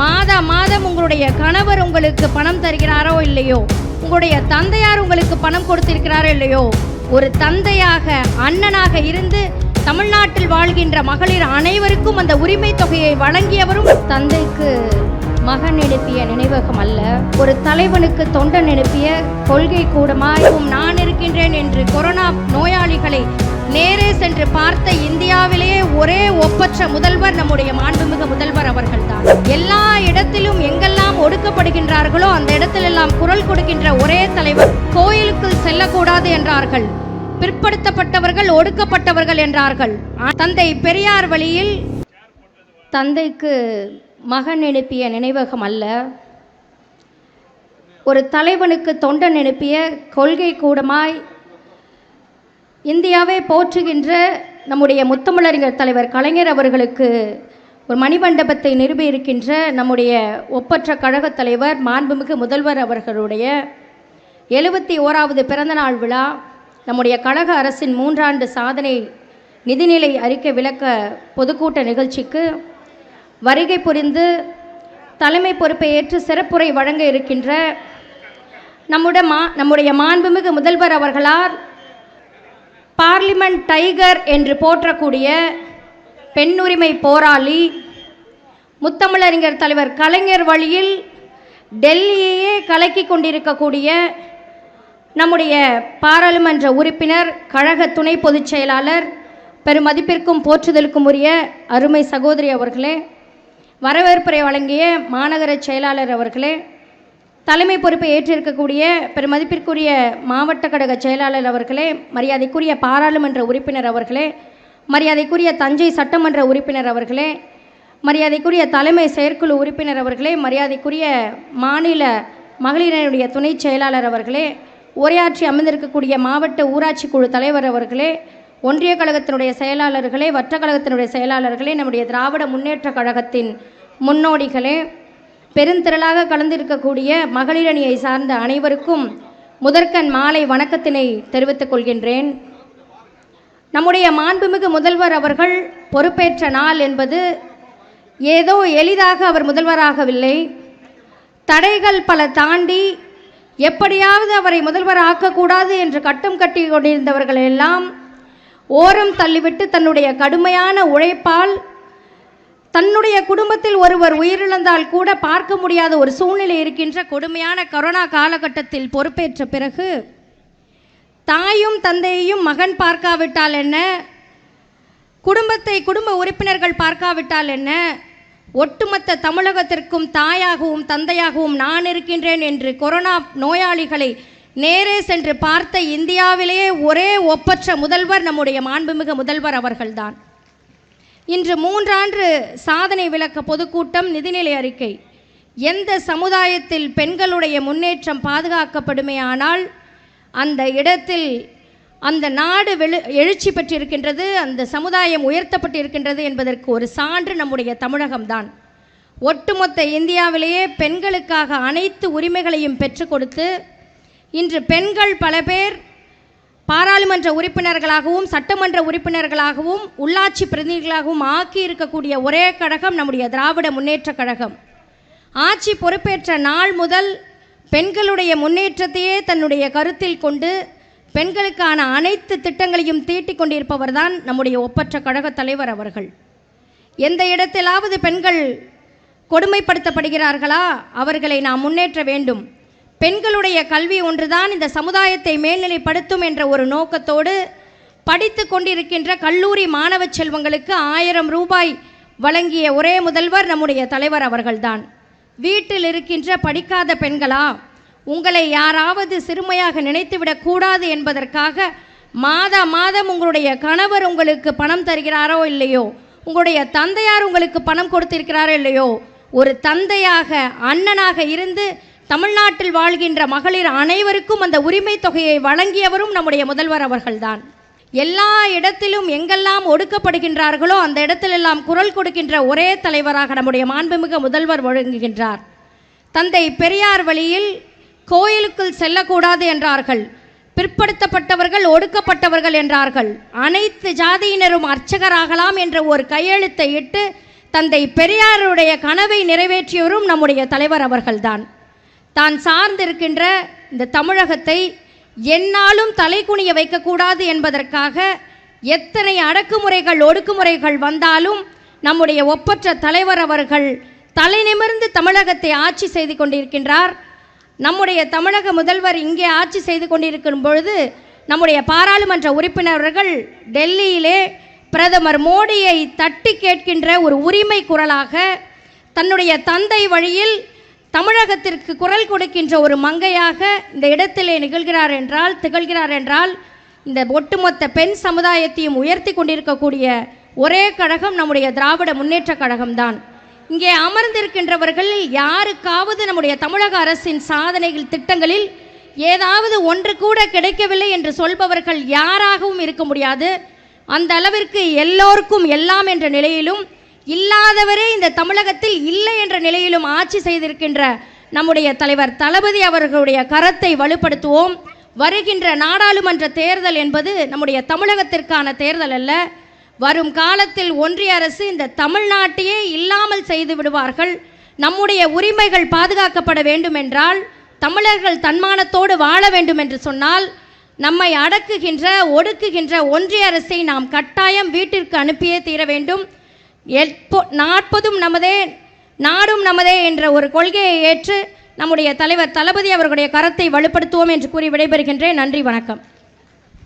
மாதா மாதம் உங்களுடைய கணவர் உங்களுக்கு பணம் தருகிறாரோ இல்லையோ? உங்களுடைய தந்தையார் உங்களுக்கு பணம் கொடுத்திருக்கிறாரோ இல்லையோ? ஒரு தந்தையாக அண்ணனாக இருந்து தமிழ்நாட்டில் வாழ்கின்ற மகளிர் அனைவருக்கும் அந்த உரிமை தொகையை வழங்கியவரும் தந்தைக்கு மகன் எழுப்பிய நினைவகம் அல்ல. ஒரு தலைவனுக்கு தொண்டன் எழுப்பிய கொள்கை கூடமாகவும் நான் இருக்கின்றேன் என்று கொரோனா நோயாளிகளை நேரே சென்று பார்த்த இந்தியாவிலேயே ஒரே ஒப்பற்ற முதல்வர் நம்முடைய மாண்புமிகு முதல்வர் அவர்கள்தான். எல்லா இடத்திலும் எங்கெல்லாம் ஒடுக்கப்படுகின்றார்களோ அந்த இடத்திலெல்லாம் குரல் கொடுக்கின்ற ஒரே தலைவர் கோயிலுக்குள் செல்லக்கூடாது என்றார்கள். பிற்படுத்தப்பட்டவர்கள் ஒடுக்கப்பட்டவர்கள் என்றார்கள். தந்தை பெரியார் வழியில் தந்தைக்கு மகன் எழுப்பிய நினைவகம் அல்ல. ஒரு தலைவனுக்கு தொண்டன் எழுப்பிய கொள்கை கூடமாய் இந்தியாவை போற்றுகின்ற நம்முடைய முத்தமிழறிஞர் தலைவர் கலைஞர் அவர்களுக்கு ஒரு மணிமண்டபத்தை நிரூபியிருக்கின்ற நம்முடைய ஒப்பற்ற கழகத் தலைவர் மாண்புமிகு முதல்வர் அவர்களுடைய எழுபத்தி ஓராவது பிறந்தநாள் விழா நம்முடைய கழக அரசின் மூன்றாண்டு சாதனை நிதிநிலை அறிக்கை விளக்க பொதுக்கூட்ட நிகழ்ச்சிக்கு வருகை புரிந்து தலைமை பொறுப்பை ஏற்று சிறப்புரை வழங்க இருக்கின்ற நம்முடைய மா நம்முடைய மாண்புமிகு முதல்வர் அவர்களால் பார்லிமெண்ட் டைகர் என்று போற்றக்கூடிய பெண்ணுரிமை போராளி முத்தமிழறிஞர் தலைவர் கலைஞர் வழியில் டெல்லியையே கலக்கி கொண்டிருக்கக்கூடிய நம்முடைய பாராளுமன்ற உறுப்பினர் கழக துணை பொதுச் செயலாளர் பெருமதிப்பிற்கும் போற்றுதலுக்கும் உரிய அருமை சகோதரி அவர்களே வரவேற்புரை வழங்கிய மாநகர செயலாளர் அவர்களே தலைமை பொறுப்பை ஏற்றிருக்கக்கூடிய பெருமதிப்பிற்குரிய மாவட்ட கழக செயலாளர் அவர்களே மரியாதைக்குரிய பாராளுமன்ற உறுப்பினர் அவர்களே மரியாதைக்குரிய தஞ்சை சட்டமன்ற உறுப்பினர் அவர்களே மரியாதைக்குரிய தலைமை செயற்குழு உறுப்பினர் அவர்களே மரியாதைக்குரிய மாநில மகளிரினுடைய துணை செயலாளர் அவர்களே உரையாற்றி அமர்ந்திருக்கக்கூடிய மாவட்ட ஊராட்சி குழு தலைவர் அவர்களே ஒன்றிய கழகத்தினுடைய செயலாளர்களே வட்ட கழகத்தினுடைய செயலாளர்களே நம்முடைய திராவிட முன்னேற்ற கழகத்தின் முன்னோடிகளே பெருந்திரளாக கலந்திருக்கக்கூடிய மகளிரணியை சார்ந்த அனைவருக்கும் முதற்கண் மாலை வணக்கத்தினை தெரிவித்துக் கொள்கின்றேன். நம்முடைய மாண்புமிகு முதல்வர் அவர்கள் பொறுப்பேற்ற நாள் என்பது ஏதோ எளிதாக அவர் முதல்வராகவில்லை. தடைகள் பல தாண்டி எப்படியாவது அவரை முதல்வர் ஆக்கக்கூடாது என்று கட்டம் கட்டி கொண்டிருந்தவர்களெல்லாம் ஓரம் தள்ளிவிட்டு தன்னுடைய கடுமையான உழைப்பால் தன்னுடைய குடும்பத்தில் ஒருவர் உயிரிழந்தால் கூட பார்க்க முடியாத ஒரு சூழ்நிலை இருக்கின்ற கொடுமையான கொரோனா காலகட்டத்தில் பொறுப்பேற்ற பிறகு தாயும் தந்தையையும் மகன் பார்க்காவிட்டால் என்ன? குடும்பத்தை குடும்ப உறுப்பினர்கள் பார்க்காவிட்டால் என்ன? ஒட்டுமொத்த தமிழகத்திற்கும் தாயாகவும் தந்தையாகவும் நான் இருக்கின்றேன் என்று கொரோனா நோயாளிகளை நேரே சென்று பார்த்த இந்தியாவிலேயே ஒரே ஒப்பற்ற முதல்வர் நம்முடைய மாண்புமிகு முதல்வர் அவர்கள்தான். இன்று மூன்றாண்டு சாதனை விளக்க பொதுக்கூட்டம் நிதிநிலை அறிக்கை. எந்த சமுதாயத்தில் பெண்களுடைய முன்னேற்றம் பாதுகாக்கப்படுமேயானால் அந்த இடத்தில் அந்த நாடு வெளு எழுச்சி பெற்றிருக்கின்றது அந்த சமுதாயம் உயர்த்தப்பட்டிருக்கின்றது என்பதற்கு ஒரு சான்று நம்முடைய தமிழகம்தான். ஒட்டுமொத்த இந்தியாவிலேயே பெண்களுக்காக அனைத்து உரிமைகளையும் பெற்றுக் கொடுத்து இன்று பெண்கள் பல பேர் பாராளுமன்ற உறுப்பினர்களாகவும் சட்டமன்ற உறுப்பினர்களாகவும் உள்ளாட்சி பிரதிநிதிகளாகவும் ஆக்கி இருக்கக்கூடிய ஒரே கழகம் நம்முடைய திராவிட முன்னேற்ற கழகம். ஆட்சி பொறுப்பேற்ற நாள் முதல் பெண்களுடைய முன்னேற்றத்தையே தன்னுடைய கருத்தில் கொண்டு பெண்களுக்கான அனைத்து திட்டங்களையும் தீட்டிக் கொண்டிருப்பவர்தான் நம்முடைய ஒப்பற்ற கழகத் தலைவர் அவர்கள். எந்த இடத்திலாவது பெண்கள் கொடுமைப்படுத்தப்படுகிறார்களா? அவர்களை நாம் முன்னேற்ற வேண்டும். பெண்களுடைய கல்வி ஒன்றுதான் இந்த சமுதாயத்தை மேல்நிலைப்படுத்தும் என்ற ஒரு நோக்கத்தோடு படித்து கொண்டிருக்கின்ற கல்லூரி மாணவ செல்வங்களுக்கு ஆயிரம் ரூபாய் வழங்கிய ஒரே முதல்வர் நம்முடைய தலைவர் அவர்கள்தான். வீட்டில் இருக்கின்ற படிக்காத பெண்களா உங்களை யாராவது சிறுமையாக நினைத்துவிடக்கூடாது என்பதற்காக மாதா மாதம் உங்களுடைய கணவர் உங்களுக்கு பணம் தருகிறாரோ இல்லையோ உங்களுடைய தந்தையார் உங்களுக்கு பணம் கொடுத்திருக்கிறாரோ இல்லையோ ஒரு தந்தையாக அண்ணனாக இருந்து தமிழ்நாட்டில் வாழ்கின்ற மகளிர் அனைவருக்கும் அந்த உரிமை தொகையை வழங்கியவரும் நம்முடைய முதல்வர் அவர்கள்தான். எல்லா இடத்திலும் எங்கெல்லாம் ஒடுக்கப்படுகின்றார்களோ அந்த இடத்திலெல்லாம் குரல் கொடுக்கின்ற ஒரே தலைவராக நம்முடைய மாண்புமிகு முதல்வர் வழங்குகின்றார். தந்தை பெரியார் வழியில் கோயிலுக்குள் செல்லக்கூடாது என்றார்கள். பிற்படுத்தப்பட்டவர்கள் ஒடுக்கப்பட்டவர்கள் என்றார்கள். அனைத்து ஜாதியினரும் அர்ச்சகராகலாம் என்ற ஒரு கையெழுத்தை இட்டு தந்தை பெரியாருடைய கனவை நிறைவேற்றியவரும் நம்முடைய தலைவர் அவர்கள்தான். தான் சார்ந்திருக்கின்ற இந்த தமிழகத்தை என்னாலும் தலைக்குனிய வைக்கக்கூடாது என்பதற்காக எத்தனை அடக்குமுறைகள் ஒடுக்குமுறைகள் வந்தாலும் நம்முடைய ஒப்பற்ற தலைவர் அவர்கள் தலை நிமிர்ந்து தமிழகத்தை ஆட்சி செய்து கொண்டிருக்கின்றார். நம்முடைய தமிழக முதல்வர் இங்கே ஆட்சி செய்து கொண்டிருக்கும் பொழுது நம்முடைய பாராளுமன்ற உறுப்பினர்கள் டெல்லியிலே பிரதமர் மோடியை தட்டி கேட்கின்ற ஒரு உரிமை குரலாக தன்னுடைய தந்தை வழியில் தமிழகத்திற்கு குரல் கொடுக்கின்ற ஒரு மங்கையாக இந்த இடத்திலே நிகழ்கிறார் என்றால் திகழ்கிறார் என்றால் இந்த ஒட்டுமொத்த பெண் சமுதாயத்தையும் உயர்த்தி கொண்டிருக்கக்கூடிய ஒரே கழகம் நம்முடைய திராவிட முன்னேற்ற கழகம்தான். இங்கே அமர்ந்திருக்கின்றவர்கள் யாருக்காவது நம்முடைய தமிழக அரசின் சாதனைகள் திட்டங்களில் ஏதாவது ஒன்று கூட கிடைக்கவில்லை என்று சொல்பவர்கள் யாராகவும் இருக்க முடியாது. அந்த அளவிற்கு எல்லோருக்கும் எல்லாம் என்ற நிலையிலும் இல்லாதவரே இந்த தமிழகத்தில் இல்லை என்ற நிலையிலும் ஆட்சி செய்திருக்கின்ற நம்முடைய தலைவர் தளபதி அவர்களுடைய கரத்தை வலுப்படுத்துவோம். வருகின்ற நாடாளுமன்ற தேர்தல் என்பது நம்முடைய தமிழகத்திற்கான தேர்தல் அல்ல. வரும் காலத்தில் ஒன்றிய அரசு இந்த தமிழ்நாட்டையே இல்லாமல் செய்து விடுவார்கள். நம்முடைய உரிமைகள் பாதுகாக்கப்பட வேண்டும் என்றால் தமிழர்கள் தன்மானத்தோடு வாழ வேண்டும் என்று சொன்னால் நம்மை அடக்குகின்ற ஒடுக்குகின்ற ஒன்றிய அரசை நாம் கட்டாயம் வீட்டிற்கு அனுப்பியே தீர வேண்டும். எப்போ நாற்பதும் நமதே நாடும் நமதே என்ற ஒரு கொள்கையை ஏற்று நம்முடைய தலைவர் தளபதி அவர்களுடைய கரத்தை வலுப்படுத்துவோம் என்று கூறி விடைபெறுகின்றேன். நன்றி வணக்கம்.